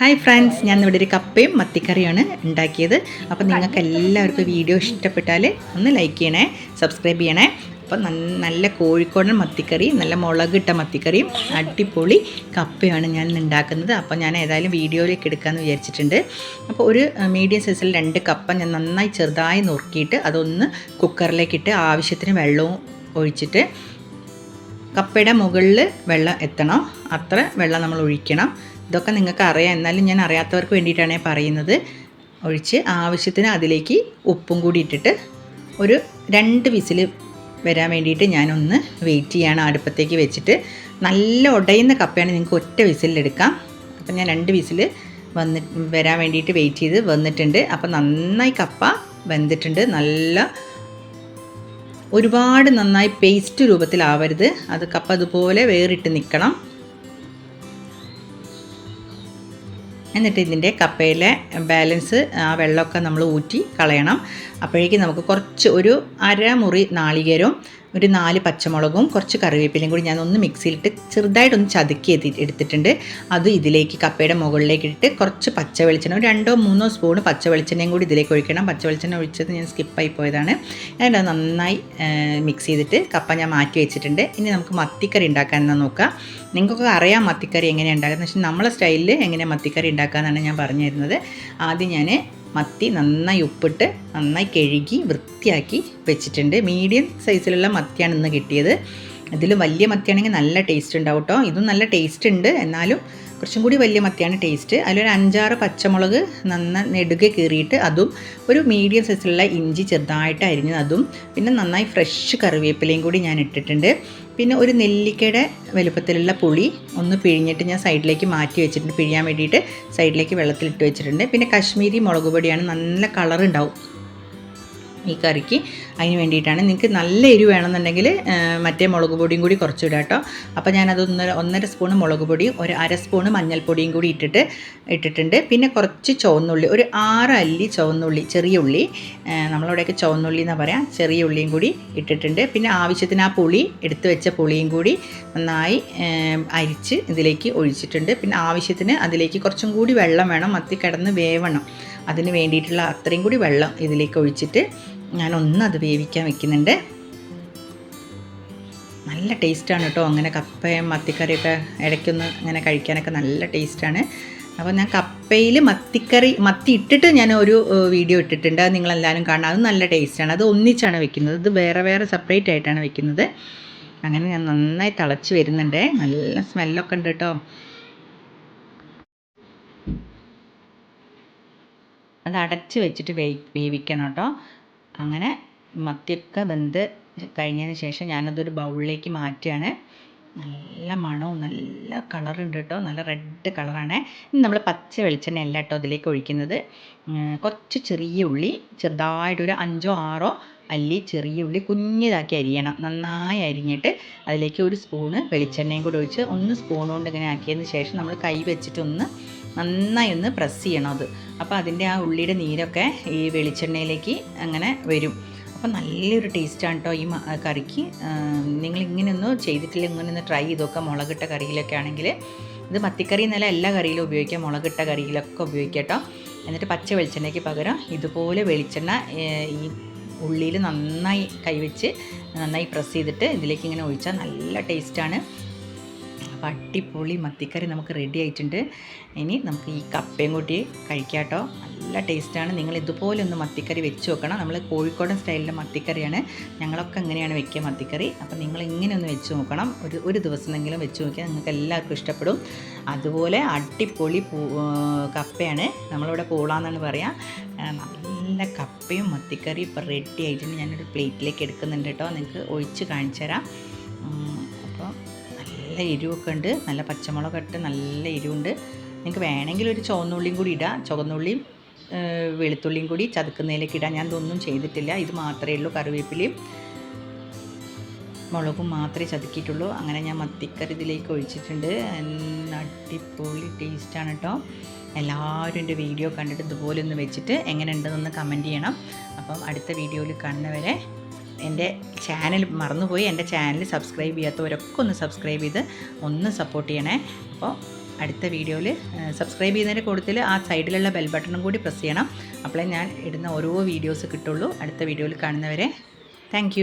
Hi friends ഞാൻ ഇവിടെ ഒരു കപ്പയും മത്തിക്കറിയാണ് ഉണ്ടാക്കിയത്. അപ്പോൾ നിങ്ങൾക്ക് എല്ലാവർക്കും വീഡിയോ ഇഷ്ടപ്പെട്ടാൽ ഒന്ന് ലൈക്ക് ചെയ്യണേ സബ്സ്ക്രൈബ് ചെയ്യണേ. അപ്പോൾ നല്ല കോഴിക്കോടൻ മത്തിക്കറി നല്ല മുളകിട്ട മത്തിക്കറിയും അടിപൊളി കപ്പയാണ് ഞാൻ ഉണ്ടാക്കുന്നത്. അപ്പോൾ ഞാൻ ഏതായാലും വീഡിയോയിലേക്ക് എടുക്കാമെന്ന് വിചാരിച്ചിട്ടുണ്ട്. അപ്പോൾ ഒരു മീഡിയം സൈസിൽ രണ്ട് കപ്പ ഞാൻ നന്നായി ചെറുതായി നുറുക്കിയിട്ട് അതൊന്ന് കുക്കറിലേക്കിട്ട് ആവശ്യത്തിന് വെള്ളവും ഒഴിച്ചിട്ട് കപ്പയുടെ മുകളിൽ വെള്ളം എത്തണം. അത്ര വെള്ളം നമ്മൾ ഒഴിക്കണം. ഇതൊക്കെ നിങ്ങൾക്ക് അറിയാം. എന്നാലും ഞാൻ അറിയാത്തവർക്ക് വേണ്ടിയിട്ടാണ് പറയുന്നത്. ഒഴിച്ച് ആവശ്യത്തിന് അതിലേക്ക് ഉപ്പും കൂടി ഇട്ടിട്ട് ഒരു രണ്ട് വിസിൽ വരാൻ വേണ്ടിയിട്ട് ഞാനൊന്ന് വെയിറ്റ് ചെയ്യാണ്. അടുപ്പത്തേക്ക് വെച്ചിട്ട് നല്ല ഉടയുന്ന കപ്പയാണ് നിങ്ങൾക്ക് ഒറ്റ വിസിലെടുക്കാം അപ്പം ഞാൻ രണ്ട് വിസിൽ വന്ന് വരാൻ വേണ്ടിയിട്ട് വെയിറ്റ് ചെയ്ത് വന്നിട്ടുണ്ട്. അപ്പം നന്നായി കപ്പ വെന്തിട്ടുണ്ട്. നല്ല ഒരുപാട് നന്നായി പേസ്റ്റ് രൂപത്തിലാവരുത്. അത് കപ്പ അതുപോലെ വേറിട്ട് നിൽക്കണം. എന്നിട്ട് ഇതിന്റെ കപ്പയിലെ ബാലൻസ് ആ വെള്ളമൊക്കെ നമ്മൾ ഊറ്റി കളയണം. അപ്പോഴേക്കും നമുക്ക് കുറച്ച് ഒരു അരമുറി നാളികേരവും ഒരു നാല് പച്ചമുളകും കുറച്ച് കറിവേപ്പിലയും കൂടി ഞാൻ ഒന്ന് മിക്സിയിലിട്ട് ചെറുതായിട്ടൊന്ന് ചതുക്കി എത്തി എടുത്തിട്ടുണ്ട്. അത് ഇതിലേക്ക് കപ്പയുടെ മുകളിലേക്ക് ഇട്ടിട്ട് കുറച്ച് പച്ച വെളിച്ചെണ്ണ രണ്ടോ മൂന്നോ സ്പൂൺ പച്ച വെളിച്ചെണ്ണയും കൂടി ഇതിലേക്ക് ഒഴിക്കണം. പച്ച വെളിച്ചെണ്ണ ഒഴിച്ചത് ഞാൻ സ്കിപ്പായി പോയതാണ്. എന്നിട്ട് നന്നായി മിക്സ് ചെയ്തിട്ട് കപ്പ ഞാൻ മാറ്റി വെച്ചിട്ടുണ്ട്. ഇനി നമുക്ക് മത്തിക്കറി ഉണ്ടാക്കാനെന്ന് നോക്കാം. നിങ്ങൾക്കൊക്കെ അറിയാം മത്തിക്കറി എങ്ങനെയാണ് ഉണ്ടാക്കുന്നത്. പക്ഷേ നമ്മളെ സ്റ്റൈലിൽ എങ്ങനെ മത്തിക്കറി ഉണ്ടാക്കാമെന്നാണ് ഞാൻ പറഞ്ഞു തരുന്നത്. ആദ്യം ഞാൻ മത്തി നന്നായി ഉപ്പിട്ട് നന്നായി കഴുകി വൃത്തിയാക്കി വെച്ചിട്ടുണ്ട്. മീഡിയം സൈസിലുള്ള മത്തിയാണ് ഇന്ന് കിട്ടിയത്. ഇതിൽ വലിയ മത്തിയാണെങ്കിൽ നല്ല ടേസ്റ്റ് ഉണ്ടാവും കേട്ടോ ഇതും നല്ല ടേസ്റ്റ് ഉണ്ട്. എന്നാലും കുറച്ചും കൂടി വലിയ മത്തിയാണ് ടേസ്റ്റ്. അതിലൊരു അഞ്ചാറ് പച്ചമുളക് നന്ന നെടുകെ കീറിയിട്ട് അതും ഒരു മീഡിയം സൈസിലുള്ള ഇഞ്ചി ചെറുതായിട്ട് അരിഞ്ഞത് പിന്നെ നന്നായി ഫ്രഷ് കറിവേപ്പിലയും കൂടി ഞാൻ ഇട്ടിട്ടുണ്ട്. പിന്നെ ഒരു നെല്ലിക്കയുടെ വലുപ്പത്തിലുള്ള പുളി ഒന്ന് പിഴിഞ്ഞിട്ട് ഞാൻ സൈഡിലേക്ക് മാറ്റി വെച്ചിട്ടുണ്ട്. പിഴിയാൻ വേണ്ടിയിട്ട് സൈഡിലേക്ക് വെള്ളത്തിലിട്ട് വെച്ചിട്ടുണ്ട്. പിന്നെ കശ്മീരി മുളക് പൊടിയാണ് നല്ല കളർ ഉണ്ടാവും. ഈ കറിക്ക് അതിന് വേണ്ടിയിട്ടാണ്. നിങ്ങൾക്ക് നല്ല എരിവ് വേണമെന്നുണ്ടെങ്കിൽ മറ്റേ മുളക് പൊടിയും കൂടി കുറച്ചിടുക കേട്ടോ. അപ്പോൾ ഞാനത് ഒന്നര ഒന്നര സ്പൂൺ മുളക് പൊടിയും ഒരു അര സ്പൂണ് മഞ്ഞൾപ്പൊടിയും കൂടി ഇട്ടിട്ട് ഇട്ടിട്ടുണ്ട്. പിന്നെ കുറച്ച് ചുവന്നുള്ളി ഒരു ആറ് അല്ലി ചുവന്നുള്ളി ചെറിയ ഉള്ളി. നമ്മളവിടെയൊക്കെ ചുവന്നുള്ളി എന്നാണ് പറയാം ചെറിയ ഉള്ളിയും കൂടി ഇട്ടിട്ടുണ്ട്. പിന്നെ ആവശ്യത്തിന് ആ പുളി എടുത്ത് വെച്ച പുളിയും കൂടി നന്നായി അരിച്ച് ഇതിലേക്ക് ഒഴിച്ചിട്ടുണ്ട്. പിന്നെ ആവശ്യത്തിന് അതിലേക്ക് കുറച്ചും കൂടി വെള്ളം വേണം. മത്തി കിടന്ന് വേവണം. അതിന് വേണ്ടിയിട്ടുള്ള അത്രയും കൂടി വെള്ളം ഇതിലേക്ക് ഒഴിച്ചിട്ട് അത് വേവിക്കാൻ വെക്കുന്നുണ്ട്. നല്ല ടേസ്റ്റാണ് കേട്ടോ. അങ്ങനെ കപ്പയും മത്തിക്കറിയൊക്കെ ഇടയ്ക്കൊന്ന് അങ്ങനെ കഴിക്കാനൊക്കെ നല്ല ടേസ്റ്റാണ്. അപ്പോൾ ഞാൻ കപ്പയിൽ മത്തിക്കറി മത്തി ഇട്ടിട്ട് ഞാൻ ഒരു വീഡിയോ ഇട്ടിട്ടുണ്ട്. അത് നിങ്ങളെല്ലാവരും കാണാം അത് നല്ല ടേസ്റ്റാണ്. അത് ഒന്നിച്ചാണ് വെക്കുന്നത്. ഇത് വേറെ വേറെ സെപ്പറേറ്റ് ആയിട്ടാണ് വെക്കുന്നത്. അങ്ങനെ ഞാൻ നന്നായി തിളച്ച് വരുന്നുണ്ട്. നല്ല സ്മെല്ലൊക്കെ ഉണ്ട് കേട്ടോ. അത് അടച്ച് വെച്ചിട്ട് വേവിക്കണം കേട്ടോ. അങ്ങനെ മത്തിയൊക്കെ വെന്ത് കഴിഞ്ഞതിന് ശേഷം ഞാനതൊരു ബൗളിലേക്ക് മാറ്റുകയാണ് നല്ല മണവും നല്ല കളറുണ്ട് കേട്ടോ നല്ല റെഡ് കളറാണ്. ഇനി നമ്മൾ പച്ച വെളിച്ചെണ്ണ അല്ല കേട്ടോ അതിലേക്ക് ഒഴിക്കുന്നത്. കുറച്ച് ചെറിയ ഉള്ളി ചെറുതായിട്ടൊരു അഞ്ചോ ആറോ അല്ലി ചെറിയ ഉള്ളി കുഞ്ഞിതാക്കി അരിയണം. നന്നായി അരിഞ്ഞിട്ട് അതിലേക്ക് ഒരു സ്പൂണ് വെളിച്ചെണ്ണയും കൂടി ഒഴിച്ച് ഒന്ന് സ്പൂൺ കൊണ്ട് ഇങ്ങനെ ആക്കിയതിന് ശേഷം നമ്മൾ കൈ വെച്ചിട്ട് ഒന്ന് നന്നായി ഒന്ന് പ്രസ് ചെയ്യണം അത്. അപ്പോൾ അതിന്റെ ആ ഉള്ളിയുടെ നീരൊക്കെ ഈ വെളിച്ചെണ്ണയിലേക്ക് അങ്ങനെ വരും. അപ്പോൾ നല്ലൊരു ടേസ്റ്റാണ് കേട്ടോ ഈ കറിക്ക്. നിങ്ങൾ ഇങ്ങനെയൊന്നും ചെയ്തിട്ടില്ല ഇങ്ങനെ ഒന്ന് ട്രൈ ചെയ്ത് നോക്കാം മുളകിട്ട കറിയിലൊക്കെ ആണെങ്കിൽ ഇത് മത്തിക്കറി എന്നല്ല എല്ലാ കറിയിലും ഉപയോഗിക്കാം. മുളകിട്ട കറിയിലൊക്കെ ഉപയോഗിക്കാം കേട്ടോ എന്നിട്ട് പച്ച വെളിച്ചെണ്ണയ്ക്ക് പകരം ഇതുപോലെ വെളിച്ചെണ്ണ ഈ ഉള്ളിയിൽ നന്നായി കൈവച്ച് നന്നായി പ്രസ് ചെയ്തിട്ട് ഇതിലേക്ക് ഇങ്ങനെ ഒഴിച്ചാൽ നല്ല ടേസ്റ്റാണ്. അപ്പോൾ അടിപൊളി മത്തിക്കറി നമുക്ക് റെഡി ആയിട്ടുണ്ട്. ഇനി നമുക്ക് ഈ കപ്പയും കൂട്ടി കഴിക്കാം കേട്ടോ. നല്ല ടേസ്റ്റാണ് നിങ്ങൾ ഇതുപോലെ ഒന്ന് മത്തിക്കറി വെച്ച് നോക്കണം. നമ്മൾ കോഴിക്കോടൻ സ്റ്റൈലിലെ മത്തിക്കറിയാണ്. ഞങ്ങളൊക്കെ എങ്ങനെയാണ് വെക്കുക മത്തിക്കറി. അപ്പോൾ നിങ്ങൾ ഇങ്ങനെ ഒന്ന് വെച്ച് നോക്കണം. ഒരു ഒരു ദിവസമെങ്കിലും വെച്ച് നോക്കിയാൽ നിങ്ങൾക്ക് എല്ലാവർക്കും ഇഷ്ടപ്പെടും. അതുപോലെ അടിപൊളി കപ്പയാണ്. നമ്മളിവിടെ പൂളാന്നാണ് പറയുക ആ, നല്ല കപ്പയും മത്തിക്കറിയും ഇപ്പോൾ റെഡി ആയിട്ടുണ്ട്. ഞാനൊരു പ്ലേറ്റിലേക്ക് എടുക്കുന്നുണ്ട് കേട്ടോ. നിങ്ങൾക്ക് ഒഴിച്ച് കാണിച്ചു തരാം നല്ല എരിവൊക്കെ ഉണ്ട്. നല്ല പച്ചമുളക് ഇട്ട് നല്ല എരിവുണ്ട്. നിങ്ങൾക്ക് വേണമെങ്കിൽ ഒരു ചുവന്നുള്ളിയും കൂടി ഇടാം. ചുവന്നുള്ളിയും വെളുത്തുള്ളിയും കൂടി ചതുക്കുന്നതിലേക്ക് ഇടാം. ഞാൻ ഇതൊന്നും ചെയ്തിട്ടില്ല. ഇത് മാത്രമേ ഉള്ളൂ കറിവേപ്പിലയും മുളകും മാത്രമേ ചതുക്കിയിട്ടുള്ളൂ. അങ്ങനെ ഞാൻ മത്തിക്കറി ഇതിലേക്ക് ഒഴിച്ചിട്ടുണ്ട്. അടിപൊളി ടേസ്റ്റാണ് കേട്ടോ എല്ലാവരും എന്റെ വീഡിയോ കണ്ടിട്ട് ഇതുപോലെ ഒന്ന് വെച്ചിട്ട് എങ്ങനെ ഉണ്ടെന്നൊന്ന് കമന്റ് ചെയ്യണം. അപ്പം അടുത്ത വീഡിയോയിൽ കാണുന്നവരെ എന്റെ ചാനൽ മറന്നുപോയി എന്റെ ചാനൽ സബ്സ്ക്രൈബ് ചെയ്യാത്തവരൊക്കെ ഒന്ന് സബ്സ്ക്രൈബ് ചെയ്ത് ഒന്ന് സപ്പോർട്ട് ചെയ്യണേ. അപ്പോൾ അടുത്ത വീഡിയോയിൽ സബ്സ്ക്രൈബ് ചെയ്യുന്നതിന്റെ കൂടുതൽ ആ സൈഡിലുള്ള ബെൽ ബട്ടണും കൂടി പ്രസ് ചെയ്യണം. അപ്പോഴേ ഞാൻ ഇടുന്ന ഓരോ വീഡിയോസ് കിട്ടുള്ളൂ. അടുത്ത വീഡിയോയിൽ കാണുന്നവരെ താങ്ക്